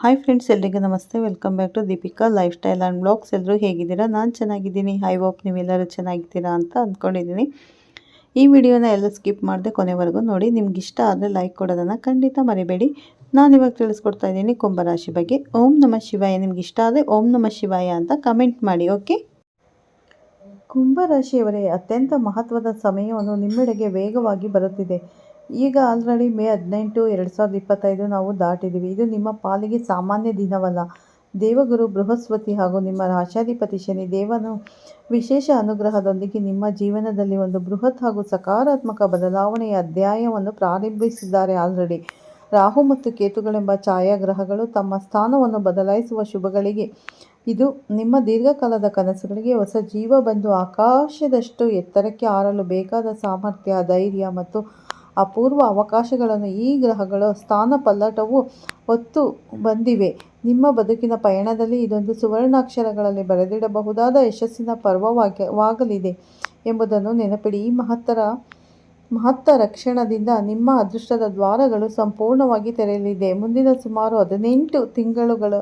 Hi friends ಎಲ್ರಿಗೂ ನಮಸ್ತೆ. Welcome back to Deepika lifestyle and blogs ಎಲ್ಲರೂ ಹೇಗಿದ್ದೀರಾ? ನಾನು ಚೆನ್ನಾಗಿದ್ದೀನಿ. ಐ ಹೋಪ್ ನೀವೆಲ್ಲರೂ ಚೆನ್ನಾಗಿದ್ದೀರಾ ಅಂತ ಅಂದ್ಕೊಂಡಿದ್ದೀನಿ ಈ ವಿಡಿಯೋನ ಎಲ್ಲ ಸ್ಕಿಪ್ ಮಾಡಿದೆ ಕೊನೆವರೆಗೂ ನೋಡಿ. ನಿಮ್ಗೆ ಇಷ್ಟ ಆದರೆ ಲೈಕ್ ಕೊಡೋದನ್ನು ಖಂಡಿತ ಮರಿಬೇಡಿ. ನಾನು ಇವಾಗ ತಿಳಿಸ್ಕೊಡ್ತಾ ಇದ್ದೀನಿ ಕುಂಭರಾಶಿ ಬಗ್ಗೆ. ಓಂ ನಮ ಶಿವಾಯ. ನಿಮ್ಗೆ ಇಷ್ಟ ಆದರೆ ಓಂ ನಮ ಶಿವಾಯ ಅಂತ ಕಮೆಂಟ್ ಮಾಡಿ ಓಕೆ ಕುಂಭರಾಶಿಯವರೇ, ಅತ್ಯಂತ ಮಹತ್ವದ ಸಮಯವನ್ನು ನಿಮ್ಮೆಡೆಗೆ ವೇಗವಾಗಿ ಬರುತ್ತಿದೆ. ಈಗ ಆಲ್ರೆಡಿ ಮೇ ಹದಿನೆಂಟು, ಎರಡು ಸಾವಿರದ ಇಪ್ಪತ್ತೈದು ನಾವು ದಾಟಿದ್ದೀವಿ ಇದು ನಿಮ್ಮ ಪಾಲಿಗೆ ಸಾಮಾನ್ಯ ದಿನವಲ್ಲ. ದೇವಗುರು ಬೃಹಸ್ಪತಿ ಹಾಗೂ ನಿಮ್ಮ ರಾಶಾಧಿಪತಿ ಶನಿ ದೇವನು ವಿಶೇಷ ಅನುಗ್ರಹದೊಂದಿಗೆ ನಿಮ್ಮ ಜೀವನದಲ್ಲಿ ಒಂದು ಬೃಹತ್ ಹಾಗೂ ಸಕಾರಾತ್ಮಕ ಬದಲಾವಣೆಯ ಅಧ್ಯಾಯವನ್ನು ಪ್ರಾರಂಭಿಸಿದ್ದಾರೆ ಆಲ್ರೆಡಿ ರಾಹು ಮತ್ತು ಕೇತುಗಳೆಂಬ ಛಾಯಾಗ್ರಹಗಳು ತಮ್ಮ ಸ್ಥಾನವನ್ನು ಬದಲಾಯಿಸುವ ಶುಭಗಳಿಗೆ. ಇದು ನಿಮ್ಮ ದೀರ್ಘಕಾಲದ ಕನಸುಗಳಿಗೆ ಹೊಸ ಜೀವ ಬಂದು ಆಕಾಶದಷ್ಟು ಎತ್ತರಕ್ಕೆ ಹಾರಲು ಬೇಕಾದ ಸಾಮರ್ಥ್ಯ, ಧೈರ್ಯ ಮತ್ತು ಅಪೂರ್ವ ಅವಕಾಶಗಳನ್ನು ಈ ಗ್ರಹಗಳ ಸ್ಥಾನ ಪಲ್ಲಟವು ಹೊತ್ತು ಬಂದಿವೆ. ನಿಮ್ಮ ಬದುಕಿನ ಪಯಣದಲ್ಲಿ ಇದೊಂದು ಸುವರ್ಣಾಕ್ಷರಗಳಲ್ಲಿ ಬರೆದಿಡಬಹುದಾದ ಯಶಸ್ಸಿನ ಪರ್ವವಾಗಲಿದೆ ಎಂಬುದನ್ನು ನೆನಪಿಡಿ. ಈ ಮಹತ್ತರ ಮಹತ್ತ ರಕ್ಷಣದಿಂದ ನಿಮ್ಮ ಅದೃಷ್ಟದ ದ್ವಾರಗಳು ಸಂಪೂರ್ಣವಾಗಿ ತೆರೆಯಲಿದೆ. ಮುಂದಿನ ಸುಮಾರು ಹದಿನೆಂಟು ತಿಂಗಳುಗಳ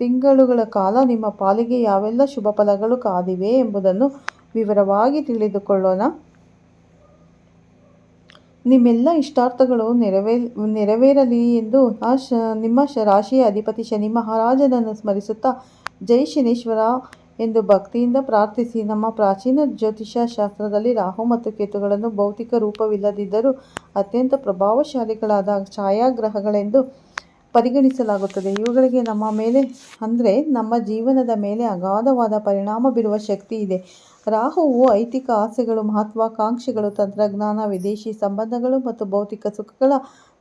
ತಿಂಗಳುಗಳ ಕಾಲ ನಿಮ್ಮ ಪಾಲಿಗೆ ಯಾವೆಲ್ಲ ಶುಭ ಫಲಗಳು ಕಾದಿವೆ ಎಂಬುದನ್ನು ವಿವರವಾಗಿ ತಿಳಿದುಕೊಳ್ಳೋಣ. ನಿಮ್ಮೆಲ್ಲ ಇಷ್ಟಾರ್ಥಗಳು ನೆರವೇ ನೆರವೇರಲಿ ಎಂದು ಆ ಶ ನಿಮ್ಮ ಶ ರಾಶಿಯ ಅಧಿಪತಿ ಶನಿ ಮಹಾರಾಜನನ್ನು ಸ್ಮರಿಸುತ್ತಾ, ಜೈ ಶನೀಶ್ವರ ಎಂದು ಭಕ್ತಿಯಿಂದ ಪ್ರಾರ್ಥಿಸಿ. ನಮ್ಮ ಪ್ರಾಚೀನ ಜ್ಯೋತಿಷ್ಯ ಶಾಸ್ತ್ರದಲ್ಲಿ ರಾಹು ಮತ್ತು ಕೇತುಗಳನ್ನು ಭೌತಿಕ ರೂಪವಿಲ್ಲದಿದ್ದರೂ ಅತ್ಯಂತ ಪ್ರಭಾವಶಾಲಿಗಳಾದ ಛಾಯಾಗ್ರಹಗಳೆಂದು ಪರಿಗಣಿಸಲಾಗುತ್ತದೆ. ಇವುಗಳಿಗೆ ನಮ್ಮ ಮೇಲೆ ಅಂದರೆ ನಮ್ಮ ಜೀವನದ ಮೇಲೆ ಅಗಾಧವಾದ ಪರಿಣಾಮ ಬೀರುವ ಶಕ್ತಿ ಇದೆ. ರಾಹುವು ಐತಿಕ ಆಸೆಗಳು, ಮಹತ್ವಾಕಾಂಕ್ಷೆಗಳು, ತಂತ್ರಜ್ಞಾನ, ವಿದೇಶಿ ಸಂಬಂಧಗಳು ಮತ್ತು ಭೌತಿಕ ಸುಖಗಳ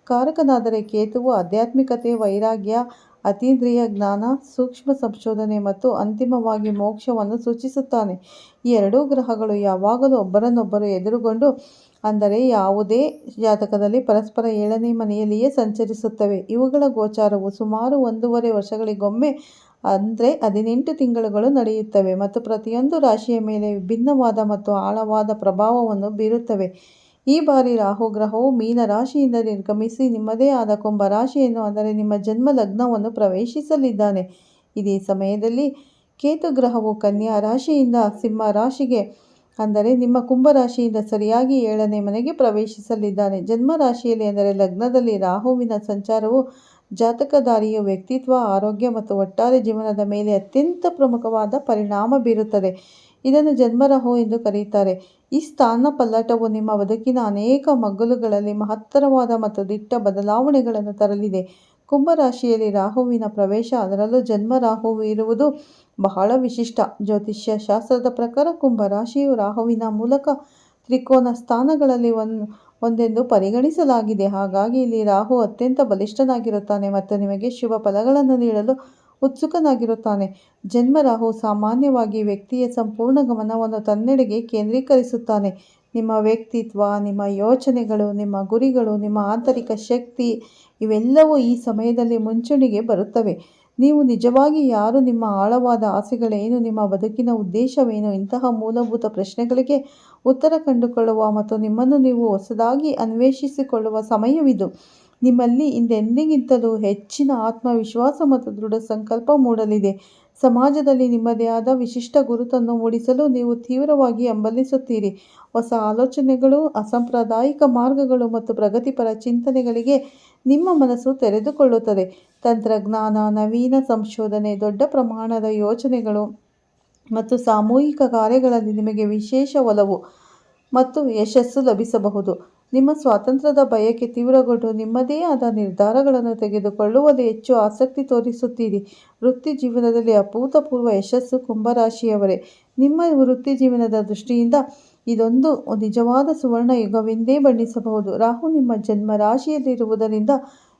ಕಾರಕನಾದರೆ ಕೇತುವು ಆಧ್ಯಾತ್ಮಿಕತೆ, ವೈರಾಗ್ಯ, ಅತೀಂದ್ರಿಯ ಜ್ಞಾನ, ಸೂಕ್ಷ್ಮ ಸಂಶೋಧನೆ ಮತ್ತು ಅಂತಿಮವಾಗಿ ಮೋಕ್ಷವನ್ನು ಸೂಚಿಸುತ್ತಾನೆ. ಈ ಎರಡೂ ಗ್ರಹಗಳು ಯಾವಾಗಲೂ ಒಬ್ಬರನ್ನೊಬ್ಬರು ಎದುರುಗೊಂಡು, ಅಂದರೆ ಯಾವುದೇ ಜಾತಕದಲ್ಲಿ ಪರಸ್ಪರ ಏಳನೇ ಮನೆಯಲ್ಲಿಯೇ ಸಂಚರಿಸುತ್ತವೆ. ಇವುಗಳ ಗೋಚಾರವು ಸುಮಾರು ಒಂದೂವರೆ ವರ್ಷಗಳಿಗೊಮ್ಮೆ ಅಂದರೆ ಹದಿನೆಂಟು ತಿಂಗಳುಗಳು ನಡೆಯುತ್ತವೆ ಮತ್ತು ಪ್ರತಿಯೊಂದು ರಾಶಿಯ ಮೇಲೆ ವಿಭಿನ್ನವಾದ ಮತ್ತು ಆಳವಾದ ಪ್ರಭಾವವನ್ನು ಬೀರುತ್ತವೆ. ಈ ಬಾರಿ ರಾಹು ಗ್ರಹವು ಮೀನ ರಾಶಿಯಿಂದ ನಿರ್ಗಮಿಸಿ ನಿಮ್ಮದೇ ಆದ ಕುಂಭ ರಾಶಿಯನ್ನು, ಅಂದರೆ ನಿಮ್ಮ ಜನ್ಮ ಲಗ್ನವನ್ನು ಪ್ರವೇಶಿಸಲಿದ್ದಾನೆ. ಇದೇ ಸಮಯದಲ್ಲಿ ಕೇತು ಗ್ರಹವು ಕನ್ಯಾ ರಾಶಿಯಿಂದ ಸಿಂಹ ರಾಶಿಗೆ, ಅಂದರೆ ನಿಮ್ಮ ಕುಂಭ ರಾಶಿಯಿಂದ ಸರಿಯಾಗಿ ಏಳನೇ ಮನೆಗೆ ಪ್ರವೇಶಿಸಲಿದ್ದಾನೆ. ಜನ್ಮ ರಾಶಿಯಲ್ಲಿ, ಅಂದರೆ ಲಗ್ನದಲ್ಲಿ ರಾಹುವಿನ ಸಂಚಾರವು ಜಾತಕಧಾರಿಯ ವ್ಯಕ್ತಿತ್ವ, ಆರೋಗ್ಯ ಮತ್ತು ಒಟ್ಟಾರೆ ಜೀವನದ ಮೇಲೆ ಅತ್ಯಂತ ಪ್ರಮುಖವಾದ ಪರಿಣಾಮ ಬೀರುತ್ತದೆ. ಇದನ್ನು ಜನ್ಮರಹು ಎಂದು ಕರೆಯುತ್ತಾರೆ ಈ ಸ್ಥಾನ ಪಲ್ಲಟವು ನಿಮ್ಮ ಬದುಕಿನ ಅನೇಕ ಮಗ್ಗಲುಗಳಲ್ಲಿ ಮಹತ್ತರವಾದ ಮತ್ತು ದಿಟ್ಟ ಬದಲಾವಣೆಗಳನ್ನು ತರಲಿದೆ. ಕುಂಭರಾಶಿಯಲ್ಲಿ ರಾಹುವಿನ ಪ್ರವೇಶ, ಅದರಲ್ಲೂ ಜನ್ಮ ರಾಹುವು ಇರುವುದು ಬಹಳ ವಿಶಿಷ್ಟ. ಜ್ಯೋತಿಷ್ಯ ಶಾಸ್ತ್ರದ ಪ್ರಕಾರ ಕುಂಭರಾಶಿಯು ರಾಹುವಿನ ಮೂಲಕ ತ್ರಿಕೋನ ಸ್ಥಾನಗಳಲ್ಲಿ ಒಂದು ಒಂದೆಂದು ಪರಿಗಣಿಸಲಾಗಿದೆ. ಹಾಗಾಗಿ ಇಲ್ಲಿ ರಾಹು ಅತ್ಯಂತ ಬಲಿಷ್ಠನಾಗಿರುತ್ತಾನೆ ಮತ್ತು ನಿಮಗೆ ಶುಭ ಫಲಗಳನ್ನು ನೀಡಲು ಉತ್ಸುಕನಾಗಿರುತ್ತಾನೆ. ಜನ್ಮ ರಾಹು ಸಾಮಾನ್ಯವಾಗಿ ವ್ಯಕ್ತಿಯ ಸಂಪೂರ್ಣ ಗಮನವನ್ನು ತನ್ನೆಡೆಗೆ ಕೇಂದ್ರೀಕರಿಸುತ್ತಾನೆ. ನಿಮ್ಮ ವ್ಯಕ್ತಿತ್ವ, ನಿಮ್ಮ ಯೋಚನೆಗಳು, ನಿಮ್ಮ ಗುರಿಗಳು, ನಿಮ್ಮ ಆಂತರಿಕ ಶಕ್ತಿ ಇವೆಲ್ಲವೂ ಈ ಸಮಯದಲ್ಲಿ ಮುಂಚೂಣಿಗೆ ಬರುತ್ತವೆ. ನೀವು ನಿಜವಾಗಿ ಯಾರು? ನಿಮ್ಮ ಆಳವಾದ ಆಸೆಗಳೇನು ನಿಮ್ಮ ಬದುಕಿನ ಉದ್ದೇಶವೇನು? ಇಂತಹ ಮೂಲಭೂತ ಪ್ರಶ್ನೆಗಳಿಗೆ ಉತ್ತರ ಕಂಡುಕೊಳ್ಳುವ ಮತ್ತು ನಿಮ್ಮನ್ನು ನೀವು ಹೊಸದಾಗಿ ಅನ್ವೇಷಿಸಿಕೊಳ್ಳುವ ಸಮಯವಿದು. ನಿಮ್ಮಲ್ಲಿ ಹಿಂದೆಂದಿಗಿಂತಲೂ ಹೆಚ್ಚಿನ ಆತ್ಮವಿಶ್ವಾಸ ಮತ್ತು ದೃಢ ಸಂಕಲ್ಪ ಮೂಡಲಿದೆ. ಸಮಾಜದಲ್ಲಿ ನಿಮ್ಮದೇ ಆದ ವಿಶಿಷ್ಟ ಗುರುತನ್ನು ಮೂಡಿಸಲು ನೀವು ತೀವ್ರವಾಗಿ ಹಂಬಲಿಸುತ್ತೀರಿ. ಹೊಸ ಆಲೋಚನೆಗಳು, ಅಸಾಂಪ್ರದಾಯಿಕ ಮಾರ್ಗಗಳು ಮತ್ತು ಪ್ರಗತಿಪರ ಚಿಂತನೆಗಳಿಗೆ ನಿಮ್ಮ ಮನಸ್ಸು ತೆರೆದುಕೊಳ್ಳುತ್ತದೆ. ತಂತ್ರಜ್ಞಾನ, ನವೀನ ಸಂಶೋಧನೆ, ದೊಡ್ಡ ಪ್ರಮಾಣದ ಯೋಚನೆಗಳು ಮತ್ತು ಸಾಮೂಹಿಕ ಕಾರ್ಯಗಳಲ್ಲಿ ನಿಮಗೆ ವಿಶೇಷ ಒಲವು ಮತ್ತು ಯಶಸ್ಸು ಲಭಿಸಬಹುದು. ನಿಮ್ಮ ಸ್ವಾತಂತ್ರ್ಯದ ಬಯಕೆ ತೀವ್ರಗೊಂಡು ನಿಮ್ಮದೇ ಆದ ನಿರ್ಧಾರಗಳನ್ನು ತೆಗೆದುಕೊಳ್ಳುವಲ್ಲಿ ಹೆಚ್ಚು ಆಸಕ್ತಿ ತೋರಿಸುತ್ತೀರಿ. ವೃತ್ತಿ ಜೀವನದಲ್ಲಿ ಅಭೂತಪೂರ್ವ ಯಶಸ್ಸು ಕುಂಭರಾಶಿಯವರೇ. ನಿಮ್ಮ ವೃತ್ತಿ ಜೀವನದ ದೃಷ್ಟಿಯಿಂದ ಇದೊಂದು ನಿಜವಾದ ಸುವರ್ಣ ಯುಗವೆಂದೇ ಬಣ್ಣಿಸಬಹುದು. ರಾಹು ನಿಮ್ಮ ಜನ್ಮ ರಾಶಿಯಲ್ಲಿರುವುದರಿಂದ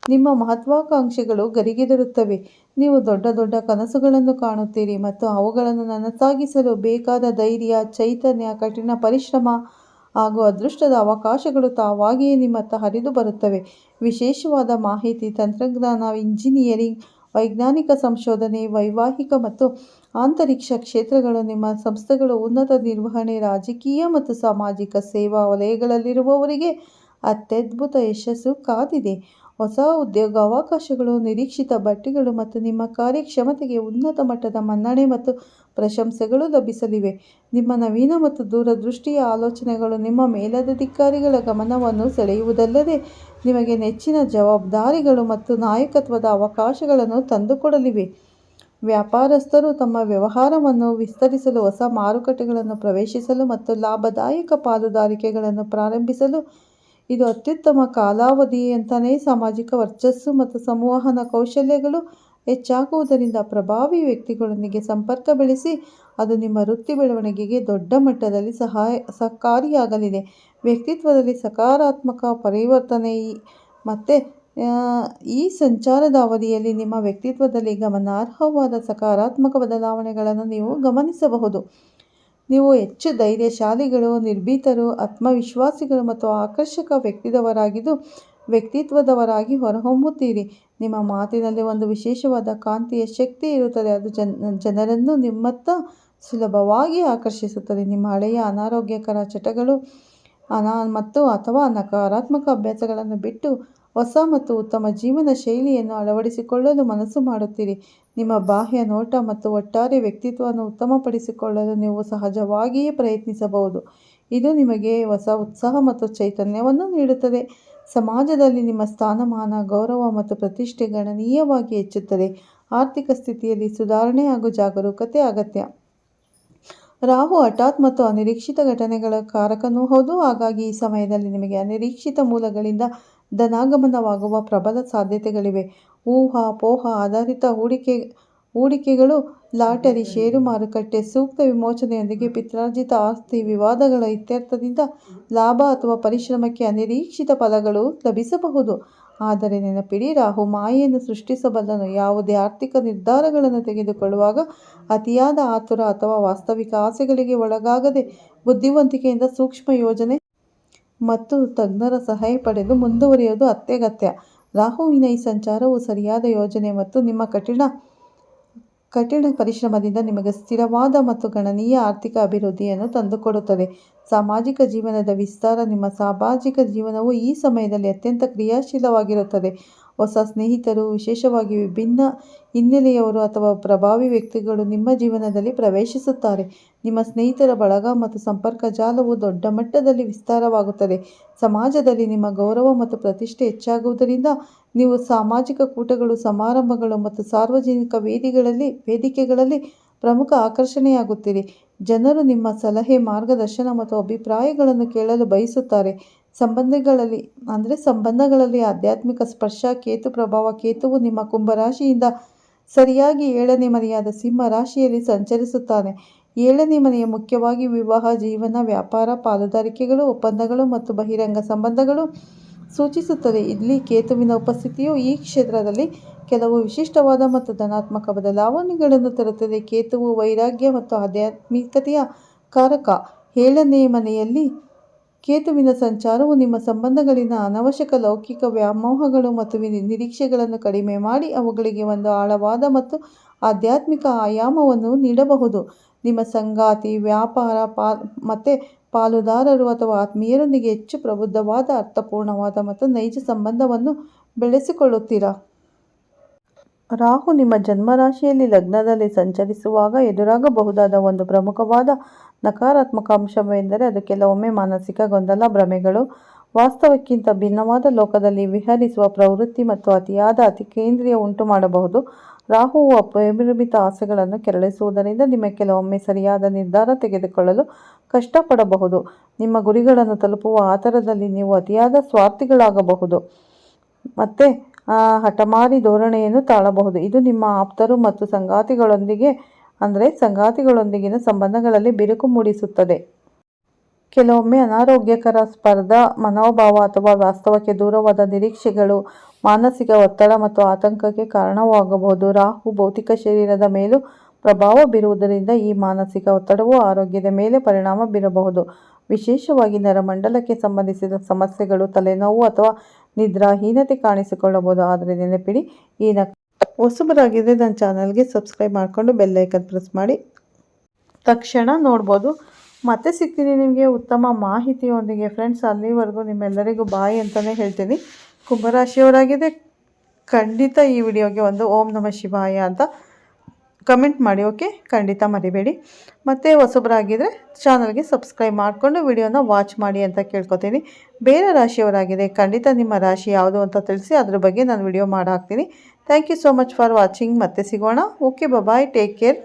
ನಿಮ್ಮ ಮಹತ್ವಾಕಾಂಕ್ಷೆಗಳು ಗರಿಗೆದರುತ್ತವೆ. ನೀವು ದೊಡ್ಡ ದೊಡ್ಡ ಕನಸುಗಳನ್ನು ಕಾಣುತ್ತೀರಿ ಮತ್ತು ಅವುಗಳನ್ನು ನನಸಾಗಿಸಲು ಬೇಕಾದ ಧೈರ್ಯ, ಚೈತನ್ಯ, ಕಠಿಣ ಪರಿಶ್ರಮ ಹಾಗೂ ಅದೃಷ್ಟದ ಅವಕಾಶಗಳು ತಾವಾಗಿಯೇ ನಿಮ್ಮತ್ತ ಹರಿದು ಬರುತ್ತವೆ. ವಿಶೇಷವಾದ ಮಾಹಿತಿ, ತಂತ್ರಜ್ಞಾನ, ಇಂಜಿನಿಯರಿಂಗ್, ವೈಜ್ಞಾನಿಕ ಸಂಶೋಧನೆ, ವೈವಾಹಿಕ ಮತ್ತು ಅಂತರಿಕ್ಷ ಕ್ಷೇತ್ರಗಳು ನಿಮ್ಮ ಸಂಸ್ಥೆಗಳು ಉನ್ನತ ನಿರ್ವಹಣೆ, ರಾಜಕೀಯ ಮತ್ತು ಸಾಮಾಜಿಕ ಸೇವಾ ವಲಯಗಳಲ್ಲಿರುವವರಿಗೆ ಅತ್ಯದ್ಭುತ ಯಶಸ್ಸು ಕಾದಿದೆ. ಹೊಸ ಉದ್ಯೋಗ ಅವಕಾಶಗಳು, ನಿರೀಕ್ಷಿತ ಬಟ್ಟೆಗಳು ಮತ್ತು ನಿಮ್ಮ ಕಾರ್ಯಕ್ಷಮತೆಗೆ ಉನ್ನತ ಮಟ್ಟದ ಮನ್ನಣೆ ಮತ್ತು ಪ್ರಶಂಸೆಗಳು ಲಭಿಸಲಿವೆ. ನಿಮ್ಮ ನವೀನ ಮತ್ತು ದೂರದೃಷ್ಟಿಯ ಆಲೋಚನೆಗಳು ನಿಮ್ಮ ಮೇಲಧಿಕಾರಿಗಳ ಗಮನವನ್ನು ಸೆಳೆಯುವುದಲ್ಲದೆ ನಿಮಗೆ ನೆಚ್ಚಿನ ಜವಾಬ್ದಾರಿಗಳು ಮತ್ತು ನಾಯಕತ್ವದ ಅವಕಾಶಗಳನ್ನು ತಂದುಕೊಡಲಿವೆ. ವ್ಯಾಪಾರಸ್ಥರು ತಮ್ಮ ವ್ಯವಹಾರವನ್ನು ವಿಸ್ತರಿಸಲು ಹೊಸ ಮಾರುಕಟ್ಟೆಗಳನ್ನು ಪ್ರವೇಶಿಸಲು ಮತ್ತು ಲಾಭದಾಯಕ ಪಾಲುದಾರಿಕೆಗಳನ್ನು ಪ್ರಾರಂಭಿಸಲು. ಇದು ಅತ್ಯುತ್ತಮ ಕಾಲಾವಧಿ ಅಂತಲೇ ಸಾಮಾಜಿಕ ವರ್ಚಸ್ಸು ಮತ್ತು ಸಂವಹನ ಕೌಶಲ್ಯಗಳು ಹೆಚ್ಚಾಗುವುದರಿಂದ ಪ್ರಭಾವಿ ವ್ಯಕ್ತಿಗಳೊಂದಿಗೆ ಸಂಪರ್ಕ ಬೆಳೆಸಿ ಅದು ನಿಮ್ಮ ವೃತ್ತಿ ಬೆಳವಣಿಗೆಗೆ ದೊಡ್ಡ ಮಟ್ಟದಲ್ಲಿ ಸಹಾಯ, ಸಹಕಾರಿಯಾಗಲಿದೆ. ವ್ಯಕ್ತಿತ್ವದಲ್ಲಿ ಸಕಾರಾತ್ಮಕ ಪರಿವರ್ತನೆ ಮತ್ತು ಈ ಸಂಚಾರದ ಅವಧಿಯಲ್ಲಿ ನಿಮ್ಮ ವ್ಯಕ್ತಿತ್ವದಲ್ಲಿ ಗಮನಾರ್ಹವಾದ ಸಕಾರಾತ್ಮಕ ಬದಲಾವಣೆಗಳನ್ನು ನೀವು ಗಮನಿಸಬಹುದು. ನೀವು ಹೆಚ್ಚು ಧೈರ್ಯಶಾಲಿಗಳು, ನಿರ್ಭೀತರು, ಆತ್ಮವಿಶ್ವಾಸಿಗಳು ಮತ್ತು ಆಕರ್ಷಕ ವ್ಯಕ್ತಿದವರಾಗಿದ್ದು ವ್ಯಕ್ತಿತ್ವದವರಾಗಿ ಹೊರಹೊಮ್ಮುತ್ತೀರಿ. ನಿಮ್ಮ ಮಾತಿನಲ್ಲಿ ಒಂದು ವಿಶೇಷವಾದ ಕಾಂತಿಯ ಶಕ್ತಿ ಇರುತ್ತದೆ. ಅದು ಜನ, ಜನರನ್ನು ನಿಮ್ಮತ್ತ ಸುಲಭವಾಗಿ ಆಕರ್ಷಿಸುತ್ತದೆ. ನಿಮ್ಮ ಹಳೆಯ ಅನಾರೋಗ್ಯಕರ ಚಟಗಳು, ಅನಾ, ಮತ್ತು ಅಥವಾ ನಕಾರಾತ್ಮಕ ಅಭ್ಯಾಸಗಳನ್ನು ಬಿಟ್ಟು ಹೊಸ ಮತ್ತು ಉತ್ತಮ ಜೀವನ ಶೈಲಿಯನ್ನು ಅಳವಡಿಸಿಕೊಳ್ಳಲು ಮನಸ್ಸು ಮಾಡುತ್ತೀರಿ. ನಿಮ್ಮ ಬಾಹ್ಯ ನೋಟ ಮತ್ತು ಒಟ್ಟಾರೆ ವ್ಯಕ್ತಿತ್ವವನ್ನು ಉತ್ತಮಪಡಿಸಿಕೊಳ್ಳಲು ನೀವು ಸಹಜವಾಗಿಯೇ ಪ್ರಯತ್ನಿಸಬಹುದು. ಇದು ನಿಮಗೆ ಹೊಸ ಉತ್ಸಾಹ ಮತ್ತು ಚೈತನ್ಯವನ್ನು ನೀಡುತ್ತದೆ. ಸಮಾಜದಲ್ಲಿ ನಿಮ್ಮ ಸ್ಥಾನಮಾನ, ಗೌರವ ಮತ್ತು ಪ್ರತಿಷ್ಠೆ ಗಣನೀಯವಾಗಿ ಹೆಚ್ಚುತ್ತದೆ. ಆರ್ಥಿಕ ಸ್ಥಿತಿಯಲ್ಲಿ ಸುಧಾರಣೆ ಹಾಗೂ ಜಾಗರೂಕತೆ ಅಗತ್ಯ. ರಾಹು ಹಠಾತ್ ಮತ್ತು ಅನಿರೀಕ್ಷಿತ ಘಟನೆಗಳ ಕಾರಕನೂ ಹೌದು. ಹಾಗಾಗಿ ಈ ಸಮಯದಲ್ಲಿ ನಿಮಗೆ ಅನಿರೀಕ್ಷಿತ ಮೂಲಗಳಿಂದ ಧನಾಗಮನವಾಗುವ ಪ್ರಬಲ ಸಾಧ್ಯತೆಗಳಿವೆ. ಊಹಾ, ಪೋಹ ಆಧಾರಿತ ಹೂಡಿಕೆ, ಹೂಡಿಕೆಗಳು ಲಾಟರಿ, ಷೇರು ಮಾರುಕಟ್ಟೆ, ಸೂಕ್ತ ವಿಮೋಚನೆಯೊಂದಿಗೆ ಪಿತ್ರಾರ್ಜಿತ ಆಸ್ತಿ ವಿವಾದಗಳ ಇತ್ಯರ್ಥದಿಂದ ಲಾಭ ಅಥವಾ ಪರಿಶ್ರಮಕ್ಕೆ ಅನಿರೀಕ್ಷಿತ ಫಲಗಳು ಲಭಿಸಬಹುದು. ಆದರೆ ನೆನಪಿಡಿ, ರಾಹು ಮಾಯೆಯನ್ನು ಸೃಷ್ಟಿಸಬಲ್ಲನು. ಯಾವುದೇ ಆರ್ಥಿಕ ನಿರ್ಧಾರಗಳನ್ನು ತೆಗೆದುಕೊಳ್ಳುವಾಗ ಅತಿಯಾದ ಆತುರ ಅಥವಾ ವಾಸ್ತವಿಕ ಆಸೆಗಳಿಗೆ ಒಳಗಾಗದೆ ಬುದ್ಧಿವಂತಿಕೆಯಿಂದ ಸೂಕ್ಷ್ಮ ಯೋಜನೆ ಮತ್ತು ತಜ್ಞರ ಸಹಾಯ ಪಡೆದು ಮುಂದುವರಿಯುವುದು ಅತ್ಯಗತ್ಯ. ರಾಹುವಿನ ಈ ಸಂಚಾರವು ಸರಿಯಾದ ಯೋಜನೆ ಮತ್ತು ನಿಮ್ಮ ಕಠಿಣ ಕಠಿಣ ಪರಿಶ್ರಮದಿಂದ ನಿಮಗೆ ಸ್ಥಿರವಾದ ಮತ್ತು ಗಣನೀಯ ಆರ್ಥಿಕ ಅಭಿವೃದ್ಧಿಯನ್ನು ತಂದುಕೊಡುತ್ತದೆ. ಸಾಮಾಜಿಕ ಜೀವನದ ವಿಸ್ತಾರ ನಿಮ್ಮ ಸಾಮಾಜಿಕ ಜೀವನವು ಈ ಸಮಯದಲ್ಲಿ ಅತ್ಯಂತ ಕ್ರಿಯಾಶೀಲವಾಗಿರುತ್ತದೆ. ಹೊಸ ಸ್ನೇಹಿತರು, ವಿಶೇಷವಾಗಿ ವಿಭಿನ್ನ ಹಿನ್ನೆಲೆಯವರು ಅಥವಾ ಪ್ರಭಾವಿ ವ್ಯಕ್ತಿಗಳು ನಿಮ್ಮ ಜೀವನದಲ್ಲಿ ಪ್ರವೇಶಿಸುತ್ತಾರೆ. ನಿಮ್ಮ ಸ್ನೇಹಿತರ ಬಳಗ ಮತ್ತು ಸಂಪರ್ಕ ಜಾಲವು ದೊಡ್ಡ ಮಟ್ಟದಲ್ಲಿ ವಿಸ್ತಾರವಾಗುತ್ತದೆ. ಸಮಾಜದಲ್ಲಿ ನಿಮ್ಮ ಗೌರವ ಮತ್ತು ಪ್ರತಿಷ್ಠೆ ಹೆಚ್ಚಾಗುವುದರಿಂದ ನೀವು ಸಾಮಾಜಿಕ ಕೂಟಗಳು, ಸಮಾರಂಭಗಳು ಮತ್ತು ಸಾರ್ವಜನಿಕ ವೇದಿಗಳಲ್ಲಿ ವೇದಿಕೆಗಳಲ್ಲಿ ಪ್ರಮುಖ ಆಕರ್ಷಣೆಯಾಗುತ್ತೀರಿ. ಜನರು ನಿಮ್ಮ ಸಲಹೆ, ಮಾರ್ಗದರ್ಶನ ಮತ್ತು ಅಭಿಪ್ರಾಯಗಳನ್ನು ಕೇಳಲು ಬಯಸುತ್ತಾರೆ. ಸಂಬಂಧಗಳಲ್ಲಿ, ಅಂದರೆ ಸಂಬಂಧಗಳಲ್ಲಿ ಆಧ್ಯಾತ್ಮಿಕ ಸ್ಪರ್ಶ, ಕೇತು ಪ್ರಭಾವ, ಕೇತುವು ನಿಮ್ಮ ಕುಂಭರಾಶಿಯಿಂದ ಸರಿಯಾಗಿ ಏಳನೇ ಮನೆಯಾದ ಸಿಂಹ ರಾಶಿಯಲ್ಲಿ ಸಂಚರಿಸುತ್ತಾನೆ. ಏಳನೇ ಮನೆಯ ಮುಖ್ಯವಾಗಿ ವಿವಾಹ, ಜೀವನ, ವ್ಯಾಪಾರ, ಪಾಲುದಾರಿಕೆಗಳು, ಒಪ್ಪಂದಗಳು ಮತ್ತು ಬಹಿರಂಗ ಸಂಬಂಧಗಳು ಸೂಚಿಸುತ್ತದೆ. ಇಲ್ಲಿ ಕೇತುವಿನ ಉಪಸ್ಥಿತಿಯು ಈ ಕ್ಷೇತ್ರದಲ್ಲಿ ಕೆಲವು ವಿಶಿಷ್ಟವಾದ ಮತ್ತು ಧನಾತ್ಮಕ ಬದಲಾವಣೆಗಳನ್ನು ತರುತ್ತದೆ. ಕೇತುವು ವೈರಾಗ್ಯ ಮತ್ತು ಆಧ್ಯಾತ್ಮಿಕತೆಯ ಕಾರಕ. ಏಳನೇ ಮನೆಯಲ್ಲಿ ಕೇತುವಿನ ಸಂಚಾರವು ನಿಮ್ಮ ಸಂಬಂಧಗಳಲ್ಲಿನ ಅನವಶ್ಯಕ ಲೌಕಿಕ ವ್ಯಾಮೋಹಗಳು ಮತ್ತು ನಿರೀಕ್ಷೆಗಳನ್ನು ಕಡಿಮೆ ಮಾಡಿ ಅವುಗಳಿಗೆ ಒಂದು ಆಳವಾದ ಮತ್ತು ಆಧ್ಯಾತ್ಮಿಕ ಆಯಾಮವನ್ನು ನೀಡಬಹುದು. ನಿಮ್ಮ ಸಂಗಾತಿ, ವ್ಯಾಪಾರ, ಪಾ, ಮತ್ತು ಪಾಲುದಾರರು ಅಥವಾ ಆತ್ಮೀಯರೊಂದಿಗೆ ಹೆಚ್ಚು ಪ್ರಬುದ್ಧವಾದ, ಅರ್ಥಪೂರ್ಣವಾದ ಮತ್ತು ನೈಜ ಸಂಬಂಧವನ್ನು ಬೆಳೆಸಿಕೊಳ್ಳುತ್ತೀರಾ? ರಾಹು ನಿಮ್ಮ ಜನ್ಮರಾಶಿಯಲ್ಲಿ ಲಗ್ನದಲ್ಲಿ ಸಂಚರಿಸುವಾಗ ಎದುರಾಗಬಹುದಾದ ಒಂದು ಪ್ರಮುಖವಾದ ನಕಾರಾತ್ಮಕ ಅಂಶವೆಂದರೆ ಅದು ಕೆಲವೊಮ್ಮೆ ಮಾನಸಿಕ ಗೊಂದಲ, ಭ್ರಮೆಗಳು ವಾಸ್ತವಕ್ಕಿಂತ ಭಿನ್ನವಾದ ಲೋಕದಲ್ಲಿ ವಿಹರಿಸುವ ಪ್ರವೃತ್ತಿ ಮತ್ತು ಅತಿಯಾದ ಅತಿಕೇಂದ್ರೀಯ ಉಂಟು ಮಾಡಬಹುದು ರಾಹುವು ಅಪರಿಮಿತ ಆಸೆಗಳನ್ನು ಕೆರಳಿಸುವುದರಿಂದ ನಿಮಗೆ ಕೆಲವೊಮ್ಮೆ ಸರಿಯಾದ ನಿರ್ಧಾರ ತೆಗೆದುಕೊಳ್ಳಲು ಕಷ್ಟಪಡಬಹುದು. ನಿಮ್ಮ ಗುರಿಗಳನ್ನು ತಲುಪುವ ಆತರದಲ್ಲಿ ನೀವು ಅತಿಯಾದ ಸ್ವಾರ್ಥಿಗಳಾಗಬಹುದು. ಮತ್ತು ಹಠಮಾರಿ ಧೋರಣೆಯನ್ನು ತಾಳಬಹುದು. ಇದು ನಿಮ್ಮ ಆಪ್ತರು ಮತ್ತು ಸಂಗಾತಿಗಳೊಂದಿಗೆ ಅಂದರೆ ಸಂಗಾತಿಗಳೊಂದಿಗಿನ ಸಂಬಂಧಗಳಲ್ಲಿ ಬಿರುಕು ಮೂಡಿಸುತ್ತದೆ. ಕೆಲವೊಮ್ಮೆ ಅನಾರೋಗ್ಯಕರ ಸ್ಪರ್ಧಾ, ಮನೋಭಾವ ಅಥವಾ ವಾಸ್ತವಕ್ಕೆ ದೂರವಾದ ನಿರೀಕ್ಷೆಗಳು ಮಾನಸಿಕ ಒತ್ತಡ ಮತ್ತು ಆತಂಕಕ್ಕೆ ಕಾರಣವಾಗಬಹುದು. ರಾಹು ಭೌತಿಕ ಶರೀರದ ಮೇಲೂ ಪ್ರಭಾವ ಬೀರುವುದರಿಂದ ಈ ಮಾನಸಿಕ ಒತ್ತಡವು ಆರೋಗ್ಯದ ಮೇಲೆ ಪರಿಣಾಮ ಬೀರಬಹುದು. ವಿಶೇಷವಾಗಿ ನರಮಂಡಲಕ್ಕೆ ಸಂಬಂಧಿಸಿದ ಸಮಸ್ಯೆಗಳು, ತಲೆನೋವು ಅಥವಾ ನಿದ್ರಾಹೀನತೆ ಕಾಣಿಸಿಕೊಳ್ಳಬಹುದು. ಆದರೆ ನೆನಪಿಡಿ, ಈ ನ ಹೊಸಬರಾಗಿದ್ದರೆ ನನ್ನ ಚಾನಲ್ಗೆ ಸಬ್ಸ್ಕ್ರೈಬ್ ಮಾಡಿಕೊಂಡು ಬೆಲ್ಲೈಕನ್ ಪ್ರೆಸ್ ಮಾಡಿ. ತಕ್ಷಣ ನೋಡ್ಬೋದು. ಮತ್ತೆ ಸಿಗ್ತೀನಿ ನಿಮಗೆ ಉತ್ತಮ ಮಾಹಿತಿಯೊಂದಿಗೆ. ಫ್ರೆಂಡ್ಸ್ ಅಲ್ಲಿವರೆಗೂ ನಿಮ್ಮೆಲ್ಲರಿಗೂ ಬಾಯ್ ಅಂತಲೇ ಹೇಳ್ತೀನಿ. ಕುಂಭರಾಶಿಯವರಾಗಿದೆ ಖಂಡಿತ ಈ ವಿಡಿಯೋಗೆ ಒಂದು ಓಂ ನಮ ಶಿವಾಯ ಅಂತ ಕಮೆಂಟ್ ಮಾಡಿ, ಓಕೆ? ಖಂಡಿತ ಮರಿಬೇಡಿ. ಮತ್ತು ಹೊಸಬರಾಗಿದ್ದರೆ ಚಾನಲ್ಗೆ ಸಬ್ಸ್ಕ್ರೈಬ್ ಮಾಡಿಕೊಂಡು ವಿಡಿಯೋನ ವಾಚ್ ಮಾಡಿ ಅಂತ ಕೇಳ್ಕೊತೀನಿ. ಬೇರೆ ರಾಶಿಯವರಾಗಿದೆ ಖಂಡಿತ ನಿಮ್ಮ ರಾಶಿ ಯಾವುದು ಅಂತ ತಿಳಿಸಿ ಅದ್ರ ಬಗ್ಗೆ ನಾನು video ಮಾಡಾಕ್ತೀನಿ. Thank you so much for watching. ಮತ್ತೆ ಸಿಗೋಣ. Okay bye take care.